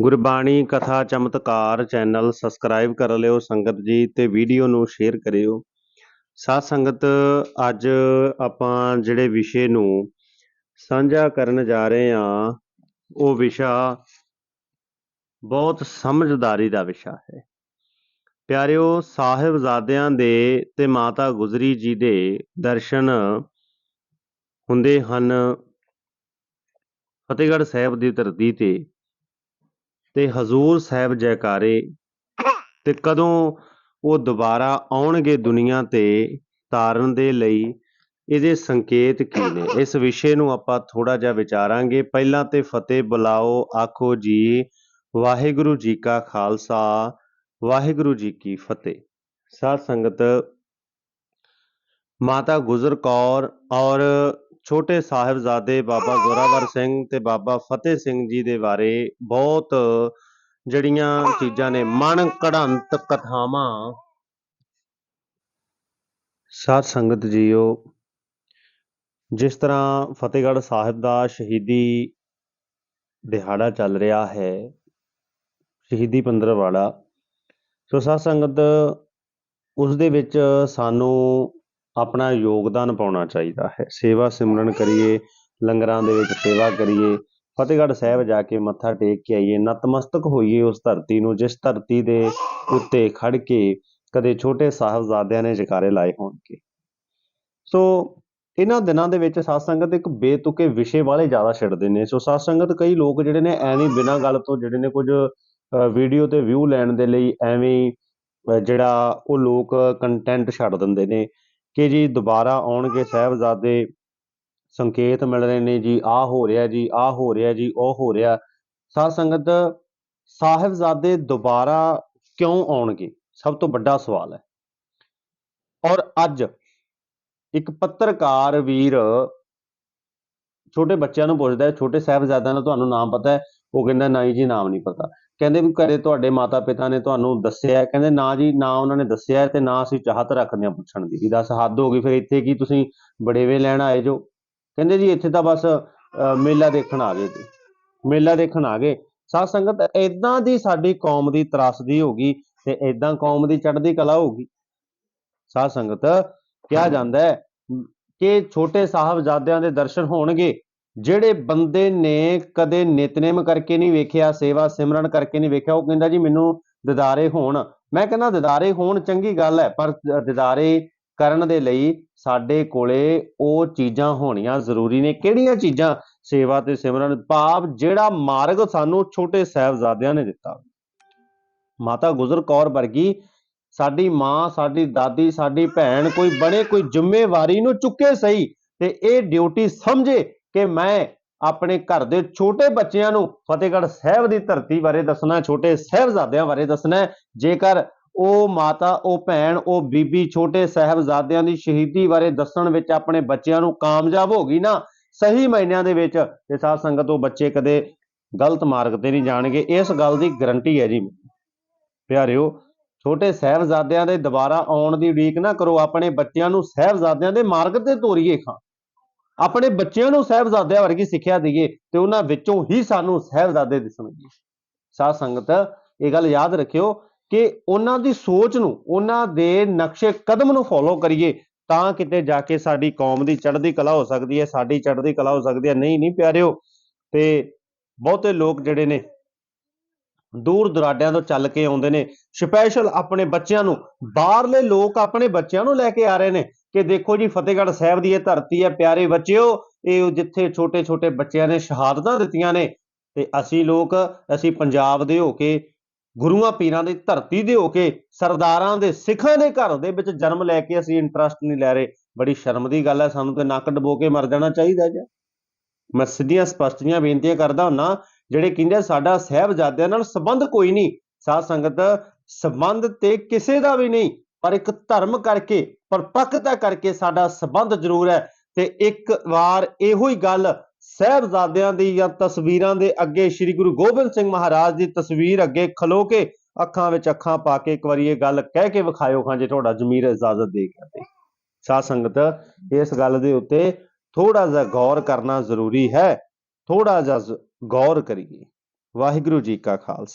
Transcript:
ਗੁਰਬਾਣੀ ਕਥਾ ਚਮਤਕਾਰ channel subscribe ਕਰ ਲਿਓ, ਸੰਗਤ ਜੀ, ਤੇ ਵੀਡੀਓ ਨੂੰ ਸ਼ੇਅਰ ਕਰਿਓ। ਸਾਧ ਸੰਗਤ, ਅੱਜ ਆਪਾਂ ਜਿਹੜੇ ਵਿਸ਼ੇ ਨੂੰ ਸਾਂਝਾ ਕਰਨ ਜਾ ਰਹੇ ਹਾਂ, ਉਹ ਵਿਸ਼ਾ ਬਹੁਤ ਸਮਝਦਾਰੀ ਦਾ ਵਿਸ਼ਾ ਹੈ। ਪਿਆਰਿਓ, ਸਾਹਿਬਜ਼ਾਦਿਆਂ ਦੇ ਤੇ ਮਾਤਾ ਗੁਜਰੀ ਜੀ ਦੇ ਦਰਸ਼ਨ ਹੁੰਦੇ ਹਨ ਫਤਿਹਗੜ੍ਹ ਸਾਹਿਬ ਦੀ ਧਰਤੀ ਤੇ। ਤੇ ਹਜ਼ੂਰ ਸਾਹਿਬ ਜੈਕਾਰੇ ਤੇ ਕਦੋਂ ਉਹ ਦੁਬਾਰਾ ਆਉਣਗੇ ਦੁਨੀਆ ਤੇ ਤਾਰਨ ਦੇ ਲਈ, ਇਹਦੇ ਸੰਕੇਤ ਕੀ ਨੇ? ਇਸ ਵਿਸ਼ੇ ਨੂੰ ਆਪਾਂ ਥੋੜਾ ਜਿਹਾ ਵਿਚਾਰਾਂਗੇ। ਪਹਿਲਾਂ ਤੇ ਫਤਿਹ ਬੁਲਾਓ, ਆਖੋ ਜੀ, ਵਾਹਿਗੁਰੂ ਜੀ ਕਾ ਖਾਲਸਾ, ਵਾਹਿਗੁਰੂ ਜੀ ਕੀ ਫਤਿਹ। ਸਾਧ ਸੰਗਤ, ਮਾਤਾ ਗੁਜਰ ਕੌਰ ਔਰ ਛੋਟੇ ਸਾਹਿਬਜ਼ਾਦੇ ਬਾਬਾ ਜ਼ੋਰਾਵਰ ਸਿੰਘ ਤੇ ਬਾਬਾ ਫਤਿਹ ਸਿੰਘ ਜੀ ਦੇ ਬਾਰੇ ਬਹੁਤ ਜਿਹੜੀਆਂ ਚੀਜ਼ਾਂ ਨੇ ਮਨ ਕਢੰਤ ਕਥਾਵਾਂ। ਸਾਧ ਸੰਗਤ ਜੀਓ, ਜਿਸ ਤਰ੍ਹਾਂ ਫਤਿਹਗੜ੍ਹ ਸਾਹਿਬ ਦਾ ਸ਼ਹੀਦੀ ਦਿਹਾੜਾ ਚੱਲ ਰਿਹਾ ਹੈ, ਸ਼ਹੀਦੀ ਪੰਦਰਵਾੜਾ, ਸੋ ਸਾਧ ਸੰਗਤ, ਉਸ ਦੇ ਵਿੱਚ ਸਾਨੂੰ ਆਪਣਾ ਯੋਗਦਾਨ ਪਾਉਣਾ ਚਾਹੀਦਾ ਹੈ। ਸੇਵਾ ਸਿਮਰਨ ਕਰੀਏ, ਲੰਗਰਾਂ ਦੇ ਵਿੱਚ ਸੇਵਾ ਕਰੀਏ, ਫਤਿਹਗੜ੍ਹ ਸਾਹਿਬ ਜਾ ਕੇ ਮੱਥਾ ਟੇਕ ਕੇ ਆਈਏ, ਨਤਮਸਤਕ ਹੋਈਏ ਉਸ ਧਰਤੀ ਨੂੰ, ਜਿਸ ਧਰਤੀ ਦੇ ਉੱਤੇ ਖੜ ਕੇ ਕਦੇ ਛੋਟੇ ਸਾਹਿਬਜ਼ਾਦਿਆਂ ਨੇ ਜਕਾਰੇ ਲਾਏ ਹੋਣਗੇ। ਸੋ, ਇਹਨਾਂ ਦਿਨਾਂ ਦੇ ਵਿੱਚ ਸਾਧ ਸੰਗਤ ਇੱਕ ਬੇਤੁਕੇ ਵਿਸ਼ੇ ਵਾਲੇ ਜ਼ਿਆਦਾ ਛੱਡਦੇ ਨੇ। ਸੋ ਸਾਧ ਸੰਗਤ ਕਈ ਲੋਕ ਜਿਹੜੇ ਨੇ ਐਵੇਂ ਬਿਨਾਂ ਗੱਲ ਤੋਂ ਜਿਹੜੇ ਨੇ ਕੁਝ ਵੀਡੀਓ ਤੇ ਵਿਊ ਲੈਣ ਦੇ ਲਈ ਐਵੇਂ ਜਿਹੜਾ ਉਹ ਲੋਕ ਕੰਟੈਂਟ ਛੱਡ ਦਿੰਦੇ ਨੇ। ਕਿ ਜੀ ਦੁਬਾਰਾ ਆਉਣਗੇ ਸਾਹਿਬਜ਼ਾਦੇ? ਸੰਕੇਤ ਮਿਲ ਰਹੇ ਨੇ ਜੀ, ਆਹ ਹੋ ਰਿਹਾ ਜੀ, ਆਹ ਹੋ ਰਿਹਾ ਜੀ, ਉਹ ਹੋ ਰਿਹਾ। ਸਾਧ ਸੰਗਤ, ਸਾਹਿਬਜ਼ਾਦੇ ਦੁਬਾਰਾ ਕਿਉਂ ਆਉਣਗੇ? ਸਭ ਤੋਂ ਵੱਡਾ ਸਵਾਲ ਹੈ। ਔਰ ਅੱਜ ਇੱਕ ਪੱਤਰਕਾਰ ਵੀਰ ਛੋਟੇ ਬੱਚਿਆਂ ਨੂੰ ਪੁੱਛਦਾ ਛੋਟੇ ਸਾਹਿਬਜ਼ਾਦਿਆਂ ਦਾ ਤੁਹਾਨੂੰ ਨਾਮ ਪਤਾ ਹੈ, ਉਹ ਕਹਿੰਦਾ, ਨਹੀਂ ਜੀ, ਨਾਮ ਨਹੀਂ ਪਤਾ। ਕਹਿੰਦੇ ਵੀ ਘਰੇ ਤੁਹਾਡੇ ਮਾਤਾ ਪਿਤਾ ਨੇ ਤੁਹਾਨੂੰ ਦੱਸਿਆ ਕਹਿੰਦੇ ਨਾ ਜੀ ਨਾ ਉਹਨਾਂ ਨੇ ਦੱਸਿਆ ਤੇ ਨਾ ਅਸੀਂ ਚਾਹਤ ਰੱਖਦੇ ਹਾਂ ਪੁੱਛਣ ਦੀ ਵੀ ਦੱਸ ਹੱਦ ਹੋ ਗਈ ਫਿਰ ਇੱਥੇ ਕੀ ਤੁਸੀਂ ਬੜੇਵੇ ਲੈਣ ਆਏ ਜੋ? ਕਹਿੰਦੇ ਜੀ ਇੱਥੇ ਤਾਂ ਬਸ ਅਹ, ਮੇਲਾ ਦੇਖਣ ਆ ਗਏ ਜੀ। ਮੇਲਾ ਦੇਖਣ ਆ ਗਏ। ਸਾਧ ਸੰਗਤ ਇਦਾਂ ਦੀ ਸਾਡੀ ਕੌਮ ਦੀ ਤਰਾਸਦੀ ਹੋ ਗਈ ਤੇ ਇਦਾਂ ਕੌਮ ਦੀ ਚੜ੍ਹਦੀ ਕਲਾ ਹੋਊਗੀ ਸਾਧ ਸੰਗਤ ਕਿਹਾ ਜਾਂਦਾ ਹੈ ਕਿ ਛੋਟੇ ਸਾਹਿਬਜ਼ਾਦਿਆਂ ਦੇ ਦਰਸ਼ਨ ਹੋਣਗੇ। ਜਿਹੜੇ ਬੰਦੇ ਨੇ ਕਦੇ ਨਿਤਨੇਮ ਕਰਕੇ ਨਹੀਂ ਵੇਖਿਆ, ਸੇਵਾ ਸਿਮਰਨ ਕਰਕੇ ਨਹੀਂ ਵੇਖਿਆ, ਉਹ ਕਹਿੰਦਾ ਜੀ ਮੈਨੂੰ ਦਿਦਾਰੇ ਹੋਣ। ਮੈਂ ਕਹਿੰਦਾ ਦਿਦਾਰੇ ਹੋਣ ਚੰਗੀ ਗੱਲ ਹੈ, ਪਰ ਦਿਦਾਰੇ ਕਰਨ ਦੇ ਲਈ ਸਾਡੇ ਕੋਲੇ ਉਹ ਚੀਜ਼ਾਂ ਹੋਣੀਆਂ ਜ਼ਰੂਰੀ ਨੇ। ਕਿਹੜੀਆਂ ਚੀਜ਼ਾਂ? ਸੇਵਾ ਤੇ ਸਿਮਰਨ। ਭਾਵ ਜਿਹੜਾ ਮਾਰਗ ਸਾਨੂੰ ਛੋਟੇ ਸਾਹਿਬਜ਼ਾਦਿਆਂ ਨੇ ਦਿੱਤਾ। ਮਾਤਾ ਗੁਜਰ ਕੌਰ ਵਰਗੀ ਸਾਡੀ ਮਾਂ, ਸਾਡੀ ਦਾਦੀ, ਸਾਡੀ ਭੈਣ ਕੋਈ ਬਣੇ, ਕੋਈ ਜ਼ਿੰਮੇਵਾਰੀ ਨੂੰ ਚੁੱਕੇ ਸਹੀ ਤੇ ਇਹ ਡਿਊਟੀ ਸਮਝੇ ਕਿ ਮੈਂ ਆਪਣੇ ਘਰ ਦੇ ਛੋਟੇ ਬੱਚਿਆਂ ਨੂੰ ਫਤਿਹਗੜ੍ਹ ਸਾਹਿਬ ਦੀ ਧਰਤੀ ਬਾਰੇ ਦੱਸਣਾ, ਛੋਟੇ ਸਾਹਿਬਜ਼ਾਦਿਆਂ ਬਾਰੇ ਦੱਸਣਾ ਜੇਕਰ ਉਹ ਮਾਤਾ, ਉਹ ਭੈਣ, ਉਹ ਬੀਬੀ ਛੋਟੇ ਸਾਹਿਬਜ਼ਾਦਿਆਂ ਦੀ ਸ਼ਹੀਦੀ ਬਾਰੇ ਦੱਸਣ ਵਿੱਚ ਆਪਣੇ ਬੱਚਿਆਂ ਨੂੰ ਕਾਮਯਾਬ ਹੋ ਗਈ ਨਾ, ਸਹੀ ਮਾਇਨਿਆਂ ਦੇ ਵਿੱਚ ਤੇ ਸਾਧ ਸੰਗਤ ਉਹ ਬੱਚੇ ਕਦੇ ਗਲਤ ਮਾਰਗ ਤੇ ਨਹੀਂ ਜਾਣਗੇ। ਇਸ ਗੱਲ ਦੀ ਗਰੰਟੀ ਹੈ ਜੀ। ਪਿਆਰਿਓ, ਛੋਟੇ ਸਾਹਿਬਜ਼ਾਦਿਆਂ ਦੇ ਦੁਬਾਰਾ ਆਉਣ ਦੀ ਉਡੀਕ ਨਾ ਕਰੋ। ਆਪਣੇ ਬੱਚਿਆਂ ਨੂੰ ਸਾਹਿਬਜ਼ਾਦਿਆਂ ਦੇ ਮਾਰਗ ਤੇ ਤੋਰੀਏ ਖਾਂ। ਆਪਣੇ ਬੱਚਿਆਂ ਨੂੰ ਸਾਹਿਬਜ਼ਾਦਿਆਂ ਵਰਗੀ ਸਿੱਖਿਆ ਦਈਏ ਤੇ ਉਹਨਾਂ ਵਿੱਚੋਂ ਹੀ ਸਾਨੂੰ ਸਾਹਿਬਜ਼ਾਦੇ ਦਿਸਣਗੇ। ਸਾਧ ਸੰਗਤ, ਇਹ ਗੱਲ ਯਾਦ ਰੱਖਿਓ ਕਿ ਉਹਨਾਂ ਦੀ ਸੋਚ ਨੂੰ, ਉਹਨਾਂ ਦੇ ਨਕਸ਼ੇ ਕਦਮ ਨੂੰ ਫੋਲੋ ਕਰੀਏ ਤਾਂ ਕਿਤੇ ਜਾ ਕੇ ਸਾਡੀ ਕੌਮ ਦੀ ਚੜ੍ਹਦੀ ਕਲਾ ਹੋ ਸਕਦੀ ਹੈ, ਸਾਡੀ ਚੜ੍ਹਦੀ ਕਲਾ ਹੋ ਸਕਦੀ ਹੈ। ਨਹੀਂ ਨਹੀਂ ਪਿਆਰਿਓ, ਤੇ ਬਹੁਤੇ ਲੋਕ ਜਿਹੜੇ ਨੇ, ਦੂਰ ਦੁਰਾਡਿਆਂ ਤੋਂ ਚੱਲ ਕੇ ਆਉਂਦੇ ਨੇ ਸਪੈਸ਼ਲ ਆਪਣੇ ਬੱਚਿਆਂ ਨੂੰ, ਬਾਹਰਲੇ ਲੋਕ ਆਪਣੇ ਬੱਚਿਆਂ ਨੂੰ ਲੈ ਕੇ ਆ ਰਹੇ ਨੇ ਕਿ ਦੇਖੋ ਜੀ, ਫਤਿਹਗੜ੍ਹ ਸਾਹਿਬ ਦੀ ਇਹ ਧਰਤੀ ਹੈ, ਪਿਆਰੇ ਬੱਚਿਓ, ਇਹ ਜਿੱਥੇ ਛੋਟੇ ਛੋਟੇ ਬੱਚਿਆਂ ਨੇ ਸ਼ਹਾਦਤਾਂ ਦਿੱਤੀਆਂ ਨੇ ਤੇ ਅਸੀਂ ਲੋਕ, ਅਸੀਂ ਪੰਜਾਬ ਦੇ ਹੋ ਕੇ, ਗੁਰੂਆਂ ਪੀਰਾਂ ਦੀ ਧਰਤੀ ਦੇ ਹੋ ਕੇ, ਸਰਦਾਰਾਂ ਦੇ ਸਿੱਖਾਂ ਦੇ ਘਰ ਦੇ ਵਿੱਚ ਜਨਮ ਲੈ ਕੇ ਅਸੀਂ ਇੰਟਰਸਟ ਨਹੀਂ ਲੈ ਰਹੇ। ਬੜੀ ਸ਼ਰਮ ਦੀ ਗੱਲ ਹੈ, ਸਾਨੂੰ ਤੇ ਨੱਕ ਡਬੋ ਕੇ ਮਰ ਜਾਣਾ ਚਾਹੀਦਾ ਜੀ। ਮੈਂ ਸਿੱਧੀਆਂ ਸਪਸ਼ਟੀਆਂ ਬੇਨਤੀਆਂ ਕਰਦਾ ਹੁੰਨਾ ਜਿਹੜੇ ਕਹਿੰਦੇ ਸਾਡਾ ਸਾਹਿਬਜ਼ਾਦਿਆਂ ਨਾਲ ਸੰਬੰਧ ਕੋਈ ਨਹੀਂ। ਸਾਧ ਸੰਗਤ, ਸੰਬੰਧ ਤੇ ਕਿਸੇ ਦਾ ਵੀ ਨਹੀਂ। ਪਰ ਇੱਕ ਧਰਮ ਕਰਕੇ ਪਰਪੱਕਤਾ ਕਰਕੇ ਸਾਡਾ ਸੰਬੰਧ ਜ਼ਰੂਰ ਹੈ। ਤੇ ਇੱਕ ਵਾਰ ਇਹੋ ਹੀ ਗੱਲ ਸਾਹਿਬਜ਼ਾਦਿਆਂ ਦੀ ਜਾਂ ਤਸਵੀਰਾਂ ਦੇ ਅੱਗੇ ਸ੍ਰੀ ਗੁਰੂ ਗੋਬਿੰਦ ਸਿੰਘ ਮਹਾਰਾਜ ਦੀ ਤਸਵੀਰ ਅੱਗੇ ਖਲੋ ਕੇ ਅੱਖਾਂ ਵਿੱਚ ਅੱਖਾਂ ਪਾ ਕੇ ਇੱਕ ਵਾਰੀ ਇਹ ਗੱਲ ਕਹਿ ਕੇ ਵਿਖਾਇਓ ਖਾਂ ਜੇ ਤੁਹਾਡਾ ਜ਼ਮੀਰ ਇਜਾਜ਼ਤ ਦੇ ਗਿਆ ਤੇ ਸਾਧ ਸੰਗਤ, ਇਸ ਗੱਲ ਦੇ ਉੱਤੇ ਥੋੜਾ ਜਿਹਾ ਗੌਰ ਕਰਨਾ ਜ਼ਰੂਰੀ ਹੈ। ਥੋੜਾ ਜਿਹਾ ਗੌਰ ਕਰੀਏ। ਵਾਹਿਗੁਰੂ ਜੀ ਕਾ ਖਾਲਸਾ।